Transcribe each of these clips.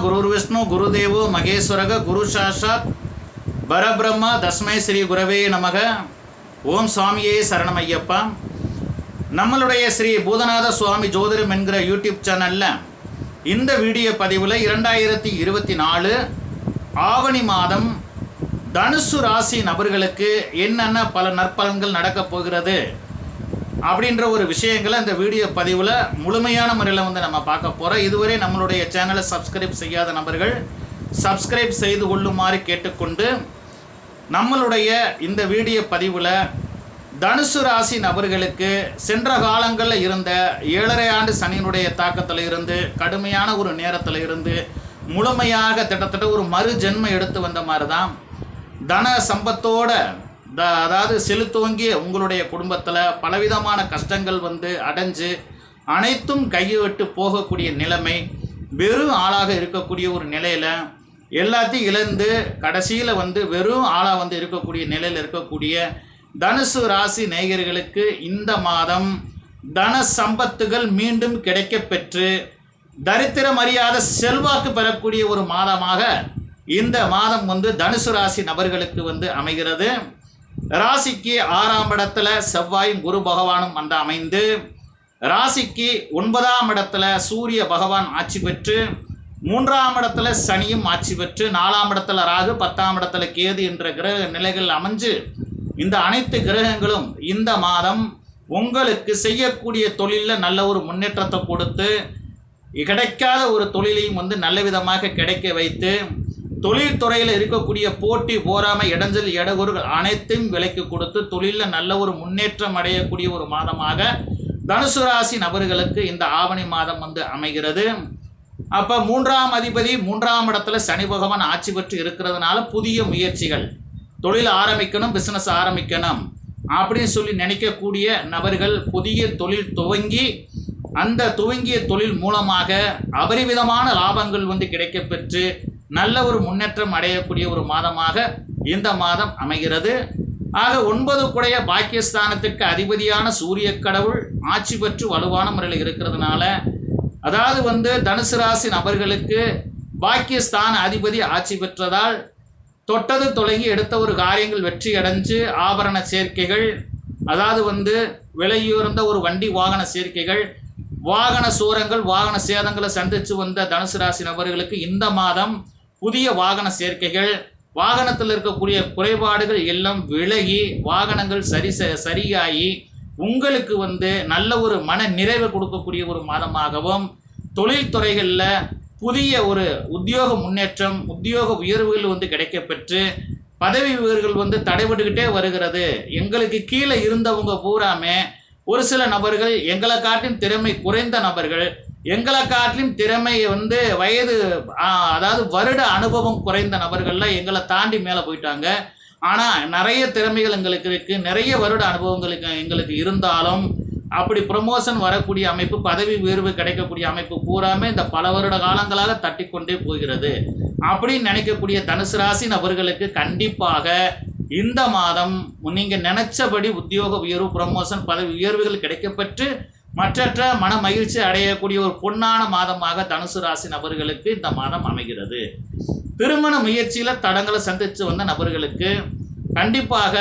குருர் விஷ்ணு குருதேவோ மகேஸ்வரக குரு சாஷாத் பரபிரம்மா தஸ்மை ஸ்ரீ குரவே நமக ஓம் சுவாமியே சரணமையப்பா நம்மளுடைய ஸ்ரீ பூதநாத சுவாமி ஜோதிடம் என்கிற யூடியூப் சேனலில் இந்த வீடியோ பதிவில் இரண்டாயிரத்தி இருபத்தி நாலு ஆவணி மாதம் தனுசு ராசி நபர்களுக்கு என்னென்ன பல நற்பலன்கள் நடக்கப் போகிறது அப்படின்ற ஒரு விஷயங்களை இந்த வீடியோ பதிவில் முழுமையான முறையில் வந்து நம்ம பார்க்க போகிறோம் இதுவரை நம்மளுடைய சேனலை சப்ஸ்கிரைப் செய்யாத நபர்கள் சப்ஸ்கிரைப் செய்து கொள்ளுமாறு கேட்டுக்கொண்டு நம்மளுடைய இந்த வீடியோ பதிவில் தனுசு ராசி நபர்களுக்கு சென்ற காலங்களில் இருந்த ஏழரை ஆண்டு சனியினுடைய தாக்கத்தில் இருந்து கடுமையான ஒரு நேரத்தில் இருந்து முழுமையாக கிட்டத்தட்ட ஒரு மறு ஜென்மம் எடுத்து வந்த மாதிரி தான் தன சம்பத்தோட த அதாவது செலுத்துவங்கிய உங்களுடைய குடும்பத்தில் பலவிதமான கஷ்டங்கள் வந்து அடைஞ்சு அனைத்தும் கைவிட்டு போகக்கூடிய நிலைமை வெறும் ஆளாக இருக்கக்கூடிய ஒரு நிலையில் எல்லாத்தையும் இழந்து கடைசியில் வந்து வெறும் ஆளாக வந்து இருக்கக்கூடிய நிலையில் இருக்கக்கூடிய தனுசு ராசி நேயர்களுக்கு இந்த மாதம் தன சம்பத்துகள் மீண்டும் கிடைக்க பெற்று தரித்திரம் அறியாத செல்வாக்கு பெறக்கூடிய ஒரு மாதமாக இந்த மாதம் வந்து தனுசு ராசி நபர்களுக்கு வந்து அமைகிறது. ராசிக்கு ஆறாம் இடத்துல செவ்வாயும் குரு பகவானும் வந்து அமைந்து ராசிக்கு ஒன்பதாம் இடத்துல சூரிய பகவான் ஆட்சி பெற்று மூன்றாம் இடத்துல சனியும் ஆட்சி பெற்று நாலாம் இடத்துல ராகு பத்தாம் இடத்துல கேது என்ற கிரக நிலைகள் அமைஞ்சு இந்த அனைத்து கிரகங்களும் இந்த மாதம் உங்களுக்கு செய்யக்கூடிய தொழிலில் நல்ல ஒரு முன்னேற்றத்தை கொடுத்து கிடைக்காத ஒரு தொழிலையும் வந்து நல்ல விதமாக கிடைக்க வைத்து தொழில்துறையில் இருக்கக்கூடிய போட்டி போராமை இடைஞ்சல் இடகுறுகள் அனைத்தையும் விலைக்கு கொடுத்து தொழிலில் நல்ல ஒரு முன்னேற்றம் அடையக்கூடிய ஒரு மாதமாக தனுசு ராசி நபர்களுக்கு இந்த ஆவணி மாதம் வந்து அமைகிறது. அப்போ மூன்றாம் அதிபதி மூன்றாம் இடத்துல சனி பகவான் ஆட்சி பெற்று இருக்கிறதுனால புதிய முயற்சிகள். தொழில் ஆரம்பிக்கணும் பிஸ்னஸ் ஆரம்பிக்கணும் அப்படின்னு சொல்லி நினைக்கக்கூடிய நபர்கள் புதிய தொழில் துவங்கி அந்த துவங்கிய தொழில் மூலமாக அபரிவிதமான லாபங்கள் வந்து கிடைக்கப்பெற்று நல்ல ஒரு முன்னேற்றம் அடையக்கூடிய ஒரு மாதமாக இந்த மாதம் அமைகிறது. ஆக ஒன்பது குடைய பாக்கியஸ்தானத்துக்கு அதிபதியான சூரிய கடவுள் ஆட்சி பெற்று வலுவான முறையில் இருக்கிறதுனால அதாவது வந்து தனுசு ராசி நபர்களுக்கு பாக்கியஸ்தான அதிபதி ஆட்சி பெற்றதால் தொட்டது தொலகி எடுத்த ஒரு காரியங்கள் வெற்றி அடைஞ்சு ஆபரண சேர்க்கைகள் அதாவது வந்து விலையுயர்ந்த ஒரு வண்டி வாகன சேர்க்கைகள் வாகன சூரங்கள் வாகன சேதங்களை சந்தித்து வந்த தனுசு ராசி நபர்களுக்கு இந்த மாதம் புதிய வாகன சேர்க்கைகள் வாகனத்தில் இருக்கக்கூடிய குறைபாடுகள் எல்லாம் விலகி வாகனங்கள் சரி ச- சரியாகி உங்களுக்கு வந்து நல்ல ஒரு மன நிறைவை கொடுக்கக்கூடிய ஒரு மாதமாகவும் தொழில்துறைகளில் புதிய ஒரு உத்தியோக முன்னேற்றம் உத்தியோக உயர்வுகள் வந்து கிடைக்கப்பெற்று பதவி உயர்வுகள் வந்து தடைபட்டுக்கிட்டே வருகிறது. எங்களுக்கு கீழே இருந்தவங்க பூராமே ஒரு சில நபர்கள் எங்களை காட்டின் திறமை குறைந்த நபர்கள் எங்களை காட்டிலும் திறமை வந்து வயது அதாவது வருட அனுபவம் குறைந்த நபர்கள்லாம் எங்களை தாண்டி மேலே போயிட்டாங்க. ஆனால் நிறைய திறமைகள் எங்களுக்கு இருக்குது நிறைய வருட அனுபவங்களுக்கு எங்களுக்கு இருந்தாலும் அப்படி ப்ரமோஷன் வரக்கூடிய அமைப்பு பதவி உயர்வு கிடைக்கக்கூடிய அமைப்பு பூராமே இந்த பல வருட காலங்களாக தட்டிக்கொண்டே போகிறது. அப்படின்னு நினைக்கக்கூடிய தனுசு ராசி நபர்களுக்கு கண்டிப்பாக இந்த மாதம் நீங்கள் நினச்சபடி உத்தியோக உயர்வு ப்ரமோஷன் பதவி உயர்வுகள் கிடைக்கப்பெற்று மற்றற்ற மன மகிழ்ச்சி அடையக்கூடிய ஒரு பொன்னான மாதமாக தனுசு ராசி நபர்களுக்கு இந்த மாதம் அமைகிறது. திருமண முயற்சியில் தடங்களை சந்தித்து வந்த நபர்களுக்கு கண்டிப்பாக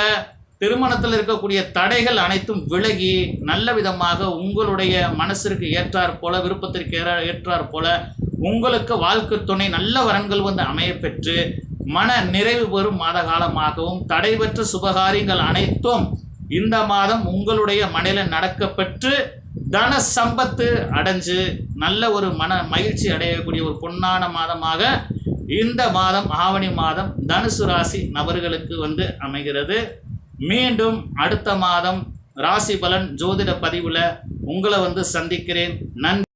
திருமணத்தில் இருக்கக்கூடிய தடைகள் அனைத்தும் விலகி நல்ல விதமாக உங்களுடைய மனசிற்கு ஏற்றாற் போல விருப்பத்திற்கு ஏற- ஏற்றாற் போல உங்களுக்கு வாழ்க்கை துணை நல்ல வரன்கள் வந்து அமையப்பெற்று மன நிறைவு பெறும் மாத காலமாகவும் தடைபெற்ற சுபகாரியங்கள் அனைத்தும் இந்த மாதம் உங்களுடைய மனையில் நடக்கப்பெற்று தன சம்பத்து அடைஞ்சு நல்ல ஒரு மன மகிழ்ச்சி அடையக்கூடிய ஒரு பொன்னான மாதமாக இந்த மாதம் ஆவணி மாதம் தனுசு ராசி நபர்களுக்கு வந்து அமைகிறது. மீண்டும் அடுத்த மாதம் ராசி பலன் ஜோதிட பதிவில் உங்களை வந்து சந்திக்கிறேன். நன்றி.